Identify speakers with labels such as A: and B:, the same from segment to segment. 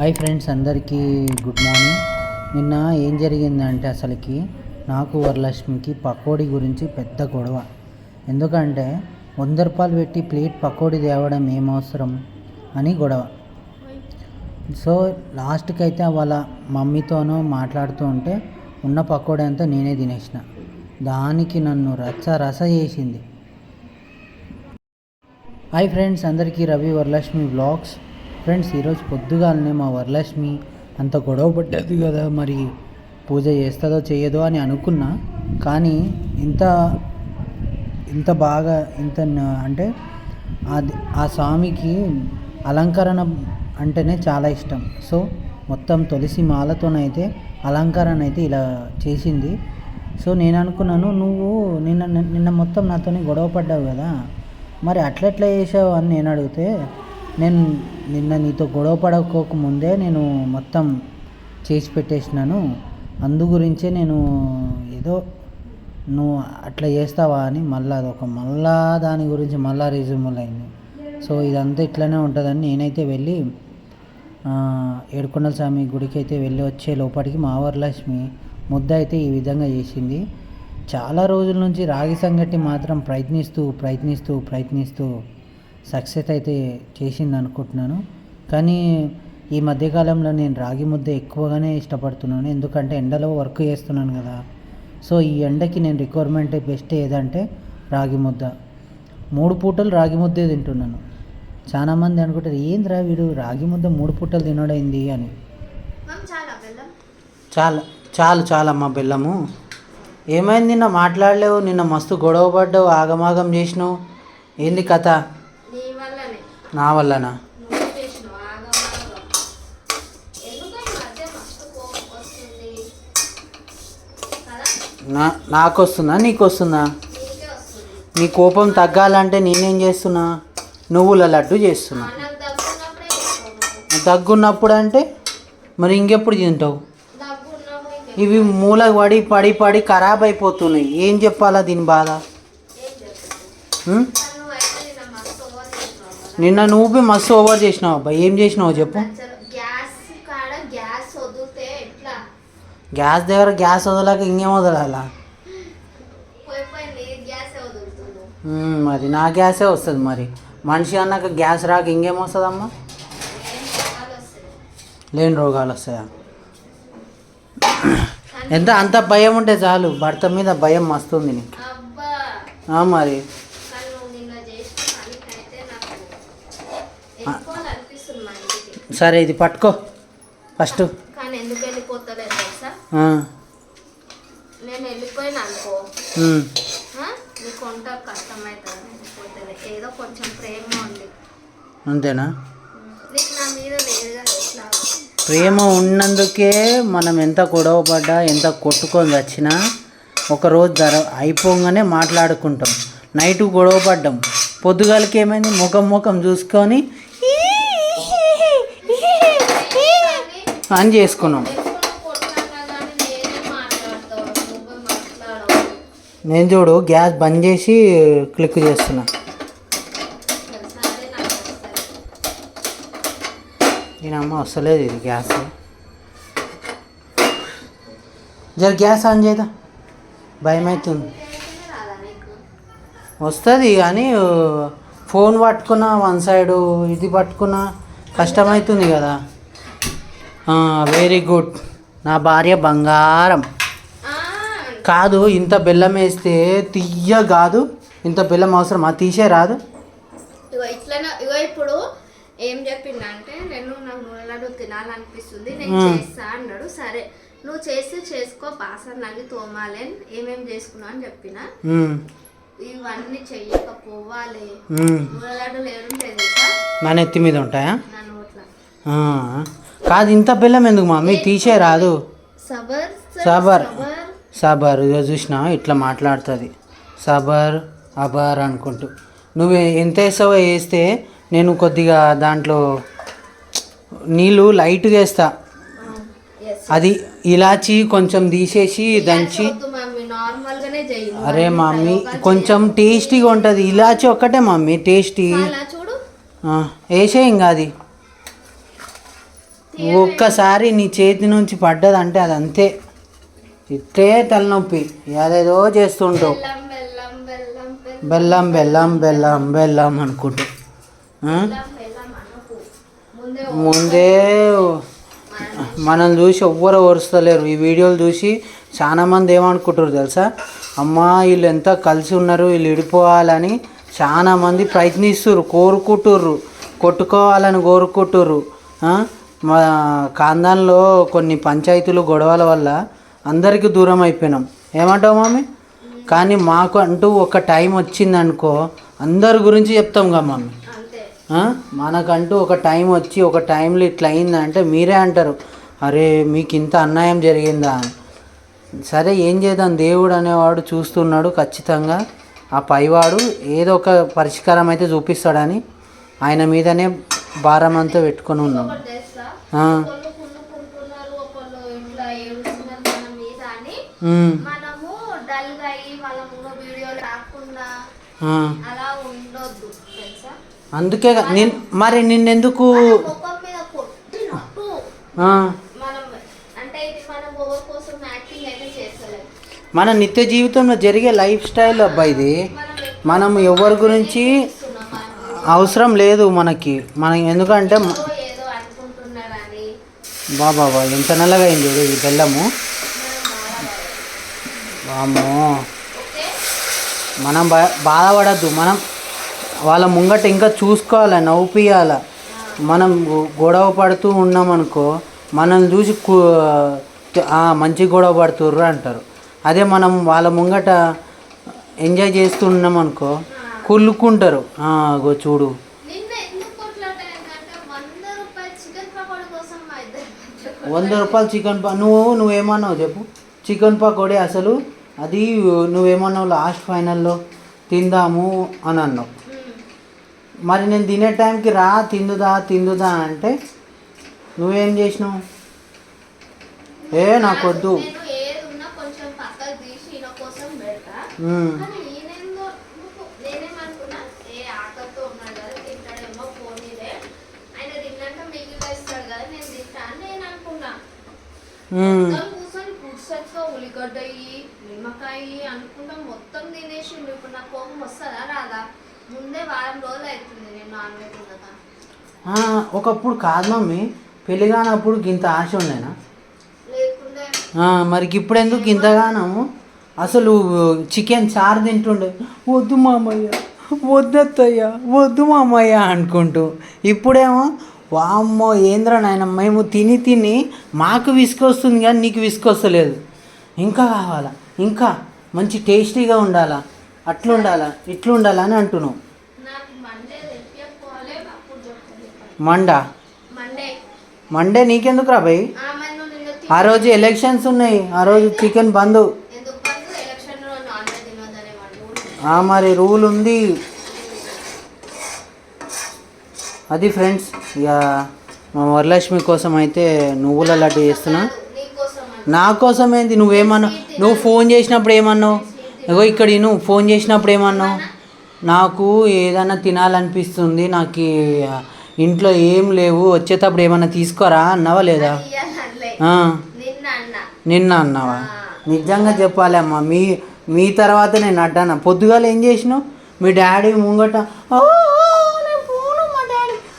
A: Hi friends అందరికీ good morning. నిన్న ఏం జరిగిందంటే అసలుకి నాకు వరలక్ష్మికి పకోడీ గురించి పెద్ద గొడవ. ఎందుకంటే వంద రూపాయలు పెట్టి ప్లేట్ పకోడీ తేవడం ఏం అవసరం అని గొడవ. సో లాస్ట్కి అయితే వాళ్ళ మమ్మీతోనో మాట్లాడుతూ ఉంటే ఉన్న పకోడీ అంతా నేనే తినేసిన. దానికి నన్ను రచ్చ రస చేసింది. హాయ్ ఫ్రెండ్స్ అందరికీ రవి వరలక్ష్మి బ్లాగ్స్. ఫ్రెండ్స్ ఈరోజు పొద్దుగాలనే మా వరలక్ష్మి అంత గొడవ పడ్డది కదా మరి పూజ చేస్తుందో చేయదో అని అనుకున్నా. కానీ ఇంత ఇంత బాగా ఇంత అంటే అది ఆ స్వామికి అలంకరణ అంటేనే చాలా ఇష్టం. సో మొత్తం తులసి మాలతోనైతే అలంకరణ అయితే ఇలా చేసింది. సో నేను అనుకున్నాను నువ్వు నిన్న నిన్న మొత్తం నాతోనే గొడవ పడ్డావు కదా మరి అట్లెట్లా చేసావు? అని నేను అడిగితే నేను నిన్న నీతో గొడవ పడకోక ముందే నేను మొత్తం చేసి పెట్టేసినాను. అందు గురించే నేను ఏదో నువ్వు అట్లా చేస్తావా అని మళ్ళీ అదొక మళ్ళా దాని గురించి మళ్ళా రిజ్యూమల్ అయింది. సో ఇదంతా ఇట్లనే ఉంటుందని నేనైతే వెళ్ళి ఏడుకొండల స్వామి గుడికి అయితే వెళ్ళి వచ్చే లోపలికి మా వరలక్ష్మి ముద్ద అయితే ఈ విధంగా చేసింది. చాలా రోజుల నుంచి రాగి సంగటి మాత్రం ప్రయత్నిస్తూ ప్రయత్నిస్తూ ప్రయత్నిస్తూ సక్సెస్ అయితే చేసింది అనుకుంటున్నాను. కానీ ఈ మధ్యకాలంలో నేను రాగి ముద్ద ఎక్కువగానే ఇష్టపడుతున్నాను. ఎందుకంటే ఎండలో వర్క్ చేస్తున్నాను కదా. సో ఈ ఎండకి నేను రిక్వైర్మెంట్ బెస్ట్ ఏదంటే రాగి ముద్ద. మూడు పూటలు రాగి ముద్దే తింటున్నాను. చాలామంది అనుకుంటారు ఏందిరా వీడు రాగి ముద్ద మూడు పూటలు తినడైంది అని.
B: చాలు
A: చాలు చాలమ్మా బెల్లము. ఏమైంది నిన్న మాట్లాడలేవు నిన్న మస్తు గొడవ పడ్డావు ఆగమాగం చేసినావు. ఏంది కథ?
B: నా వల్లనా?
A: నా నాకు వస్తుందా నీకు వస్తుందా నీ కోపం తగ్గాలంటే నేనేం చేస్తున్నా? నువ్వుల లడ్డు చేస్తున్నా.
B: దగ్గున్నప్పుడు
A: అంటే మరి ఇంకెప్పుడు తింటావు? ఇవి మూల పడి పడి పడి ఖరాబ్ అయిపోతున్నాయి. ఏం చెప్పాలా దీని బాధ
B: ఏం చెప్తావు
A: ఉం?
B: కానీ నువ్వైతే నిన్న మస్తు ఓవర్ చేసినావు కదా
A: నిన్న నువ్వు మస్తు ఓవర్ చేసినావు అబ్బా. ఏం చేసినావు చెప్పు?
B: గ్యాస్
A: దగ్గర గ్యాస్ వదలక ఇంకేం వదలాలా? మరి నా గ్యాసే వస్తుంది మరి. మనిషి అన్నాక గ్యాస్ రాక ఇంకేం వస్తుందమ్మా? లేని రోగాలు వస్తాయా? ఎంత అంత భయం ఉంటే చాలు. భర్త మీద భయం మస్తుంది నీకు. మరి
B: కానీ నువ్వు నిన్న చేసిన పనికైతే నాకు వెళ్ళిపోవాలనిపిస్తుంది మా ఇంటికి
A: సరే ఇది పట్టుకో. ఫస్ట్.
B: కానీ ఎందుకు వెళ్ళిపోతలేదు తెలుసా?
A: ఆ,
B: నేను వెళ్ళిపోయినా అనుకో.
A: ఉమ్,
B: ఆ? నీకు వంట కష్టమవుతుంది వెళ్ళిపోతుంది ఏదో కొంచెం ప్రేమ ఉంది.
A: అంతేనా?
B: నీకు నా మీద లేదు కదా ఎట్లా
A: ప్రేమ ఉన్నందుకే మనం ఎంత గొడవ పడ్డా ఎంత కొట్టుకొని వచ్చినా ఒకరోజు ధర అయిపోగానే మాట్లాడుకుంటాం. నైట్ గొడవ పడ్డాం పొద్దుగాలకి ఏమైంది? ముఖం ముఖం చూసుకొని అని చేసుకున్నాం.
B: నేను
A: చూడు గ్యాస్ బంద్ చేసి క్లిక్ చేస్తున్నా. నేనమ్మ వస్తలేదు ఇది గ్యాస్. జర గ్యాస్ ఆన్ చేయదా భయం అవుతుంది వస్తుంది కానీ ఫోన్ పట్టుకున్నా వన్ సైడు ఇది పట్టుకున్నా కష్టమవుతుంది కదా. వెరీ గుడ్ నా భార్య బంగారం. కాదు ఇంత బెల్లం వేస్తే తీయ కాదు. ఇంత బెల్లం అవసరమా తీసే రాదు.
B: ఇగో ఇట్లనే ఇగో ఇప్పుడు ఏం చెప్పిండంటే నేను నాకు నూనె లడ్డు తినాలనిపిస్తుంది నేను. చేస్తా అన్నాడు. సరే నువ్వు చేస్తే చేసుకో బాసన్ నల్లి తోమాలి అని ఏమేం చేసుకున్నావు అని చెప్పిన. ఇవన్నీ చెయ్యకపోవాలి. నూనె లడ్డులు ఏడుంటాయి
A: నా నెత్తి మీద ఉంటాయా?
B: నా నోట్ల.
A: కాదు ఇంత బెల్లం ఎందుకు మమ్మీ తీసే రాదు.
B: సబర్
A: సబర్. ఇక చూసినా? ఇట్లా మాట్లాడుతుంది. సబర్ అబర్ అనుకుంటూ. నువ్వు ఎంత వేసావో వేస్తే నేను కొద్దిగా దాంట్లో నీళ్ళు లైట్గా వేస్తా అది ఇలాచి కొంచెం తీసేసి దంచి. అరే మమ్మీ కొంచెం టేస్టీగా ఉంటుంది. ఇలాచి ఒక్కటే మమ్మీ టేస్టీ.
B: అలా చూడు.
A: వేసే ఇంకా అది. ఒక్కసారి నీ చేతి నుంచి పడ్డదంటే అది అంతే ఇట్టే తలనొప్పి. ఏదేదో చేస్తుంటావు.
B: బెల్లం బెల్లం బెల్లం బెల్లం.
A: అనుకుంటూ.
B: ముందే
A: మనం చూసి ఎవ్వరు వరుస్తలేరు ఈ వీడియోలు చూసి చాలామంది ఏమనుకుంటారు తెలుసా? అమ్మ వీళ్ళు ఎంత కలిసి ఉన్నారు వీళ్ళు విడిపోవాలని చాలామంది ప్రయత్నిస్తున్నారు కోరుకుంటుర్రు కొట్టుకోవాలని కోరుకుంటుర్రు. మా కాందాన్లో కొన్ని పంచాయతీలు గొడవల వల్ల అందరికీ దూరం అయిపోయినాం. ఏమంటావు మమ్మీ కానీ మాకు అంటూ ఒక టైం వచ్చిందనుకో అందరి గురించి చెప్తాం కదా మమ్మీ? మనకంటూ ఒక టైం వచ్చి ఒక టైంలో ఇట్లా అయిందంటే మీరే అంటారు. అరే మీకు ఇంత అన్యాయం జరిగిందా? సరే ఏం చేద్దాం? దేవుడు అనేవాడు చూస్తున్నాడు ఖచ్చితంగా. ఆ పైవాడు ఏదో ఒక పరిష్కారం అయితే చూపిస్తాడని ఆయన మీదనే భారం అంతా పెట్టుకొని ఉన్నాం. అందుకే మరి నిన్నెందుకు?
B: మన
A: నిత్య జీవితంలో జరిగే లైఫ్ స్టైల్ అబ్బా ఇది.
B: మనం
A: ఎవరి గురించి అవసరం లేదు మనకి. మనం ఎందుకంటే బాబా ఎంత నల్లగా అయింది ఈ బెల్లము?
B: బామ్మో
A: మనం బా- బాధపడద్దు మనం వాళ్ళ ముంగట ఇంకా చూసుకోవాలి నవ్వుపియాల మనం గొడవ పడుతూ ఉన్నామనుకో మనం చూసి కు- మంచి గొడవ పడుతుర్రు అంటారు. అదే మనం వాళ్ళ ముంగట ఎంజాయ్ చేస్తూ ఉన్నామనుకో కుళ్ళుకుంటారు. చూడు
B: నిన్న ఎందుకు కొట్లాడారంటే వంద రూపాయల చికెన్ పకోడీ కోసం మా ఇద్దరు మధ్య
A: వంద రూపాయలు చికెన్ పా నువ్వు నువ్వేమన్నావు చెప్పు. చికెన్ పకోడీ అసలు అది నువ్వేమన్నావు లాస్ట్ ఫైనల్లో తిందాము అని అన్నావు. మరి నేను తినే టైంకి రా తిందుదా తిందుదా అంటే నువ్వేం చేసినావు? ఏ నాకొద్దు
B: నేను ఏది ఉన్నా కొంచెం పక్కకు తీసి ఈయన కోసం పెడతా
A: ఉమ్,
B: కానీ నేనేందో నువ్వు- నేనేమనుకున్నా ఏ ఆకలితో ఉన్నాడు కదా తింటాడేమో పోనీలే ఆయన తిన్నాక మిగిలిస్తాడు కదా నేను తింటా అని నేను అనుకున్నా
A: ఉమ్.
B: మొత్తం కూర్చొని పుడ్సెట్తో ఉల్లిగడ్డ ఇయ్యి, నిమ్మకాయ ఇయ్యి అనుకుంటా మొత్తం తినేసి ఇప్పుడు నాకు కోపం వస్తుందా రాదా? ముందే వారం రోజులు అవుతుంది నేను నాన్ వెజ్ తినక
A: ఆ, ఒకప్పుడు కాదు మమ్మీ పెళ్ళి కానప్పుడు ఇంత ఆశ ఉండేనా?
B: లేకుండే.
A: ఆ, మరి ఇప్పుడు ఎందుకు ఇంతగానము అసలు చికెన్ చారు తింటుండే. వద్దు మామయ్య వద్దత్తయ్య వద్దు మామయ్య అనుకుంటూ. ఇప్పుడేమో వామ్మో ఏంద్రా నాయన మేము తిని తిని మాకు విసుకొస్తుంది కానీ నీకు విసుకొస్తలేదు ఇంకా కావాలా? ఇంకా మంచి టేస్టీగా ఉండాలా? అట్లుండాలా? ఇట్లుండాలా అని అంటున్నావు.
B: మండా
A: మండే? నీకెందుకు రా భయ్?
B: ఆ
A: రోజు ఎలక్షన్స్ ఉన్నాయి. ఆ రోజు చికెన్ బంద్. మరి రూల్ ఉంది. అది ఫ్రెండ్స్ ఇక మా వరలక్ష్మి కోసం అయితే నువ్వుల లడ్డు చేస్తున్నా. నా కోసం ఏంది? నువ్వేమన్నావు? నువ్వు ఫోన్ చేసినప్పుడు ఏమన్నావు? ఇగో ఇక్కడ నువ్వు ఫోన్ చేసినప్పుడు ఏమన్నావు? నాకు ఏదైనా తినాలనిపిస్తుంది నాకు ఇంట్లో ఏం లేవు వచ్చేటప్పుడు ఏమన్నా తీసుకోరా అన్నావా లేదా?
B: నిన్న
A: అన్నావా? నిజంగా చెప్పాలి అమ్మ మీ మీ తర్వాత నేను అడ్డాను పొద్దుగాల ఏం చేసినావు? మీ డాడీ ముంగట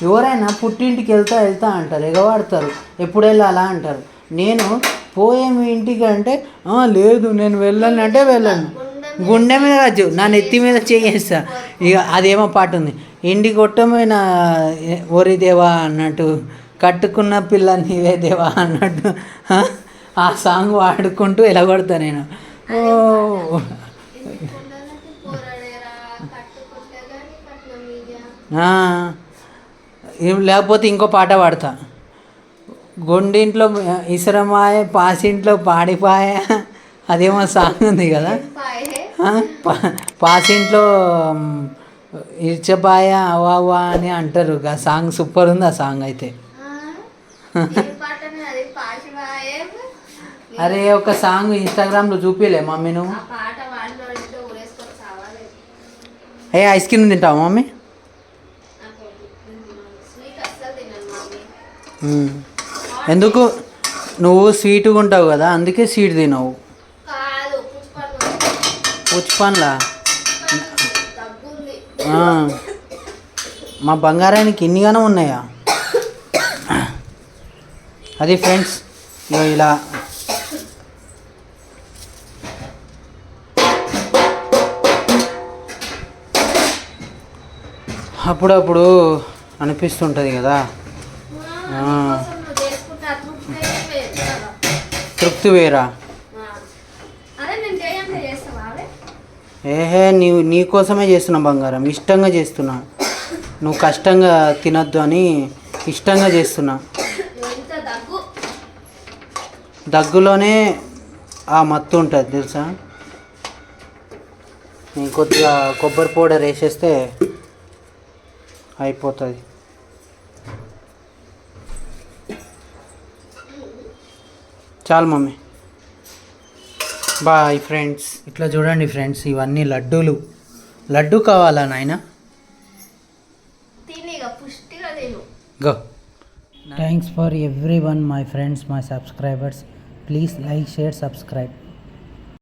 A: ఎవరైనా పుట్టింటికి వెళ్తా వెళ్తా అంటారు ఎగవాడతారు ఎప్పుడు వెళ్ళాలా అంటారు. నేను పోయే మీ ఇంటికి అంటే "ఆ, లేదు నేను వెళ్ళను అంటే వెళ్ళను. గుండె మీద రాజు నా నెత్తి మీద చేయేస్తా ఇక అదేమో పాట ఉంది. ఇండి కొట్టమైన ఓరి దేవా అన్నట్టు కట్టుకున్న పిల్ల నీవే దేవా అన్నట్టు ఆ, సాంగ్ వాడుకుంటూ ఎలగొడతా నేను. ఓ.
B: ఇంటి
A: ఆ, ఏం లేకపోతే ఇంకో పాట పాడతా. గొండింట్లో ఇసరమాయ పాసింట్లో పాడిపాయ అదేమో సాంగ్ ఉంది కదా. పాసింట్లో ఇర్చపాయ అవ్వ అవ్వ అని అంటారు. ఆ సాంగ్ సూపర్ ఉంది ఆ సాంగ్ అయితే. అరే ఒక సాంగ్ ఇన్స్టాగ్రామ్లో చూపించలే మమ్మీ నువ్వు. ఏ ఐస్ క్రీమ్ తింటావా మమ్మీ
B: నాకు స్వీట్ అస్సలు తినను మమ్మీ
A: మ్. ఎందుకు? నువ్వు స్వీట్గా ఉంటావు కదా అందుకే స్వీట్ తినవు. పుచ్చి పండ్లా. మా బంగారానికి ఇన్నిగానే ఉన్నాయా? అది ఫ్రెండ్స్ ఇలా. అప్పుడప్పుడు అనిపిస్తుంటుంది కదా. తృప్తి వేరా ఏహే నీవు నీ కోసమే చేస్తున్నా బంగారం. ఇష్టంగా చేస్తున్నా. నువ్వు కష్టంగా తినొద్దు అని ఇష్టంగా చేస్తున్నా. దగ్గులోనే ఆ మత్తు ఉంటుంది తెలుసా? నేను కొద్దిగా కొబ్బరి పౌడర్ వేసేస్తే అయిపోతుంది. చాలు మమ్మీ. Bye friends. ఇట్లా చూడండి ఫ్రెండ్స్ ఇవన్నీ లడ్డూలు. లడ్డు కావాలా నాయన? Go. Thanks for everyone my friends my subscribers please like share subscribe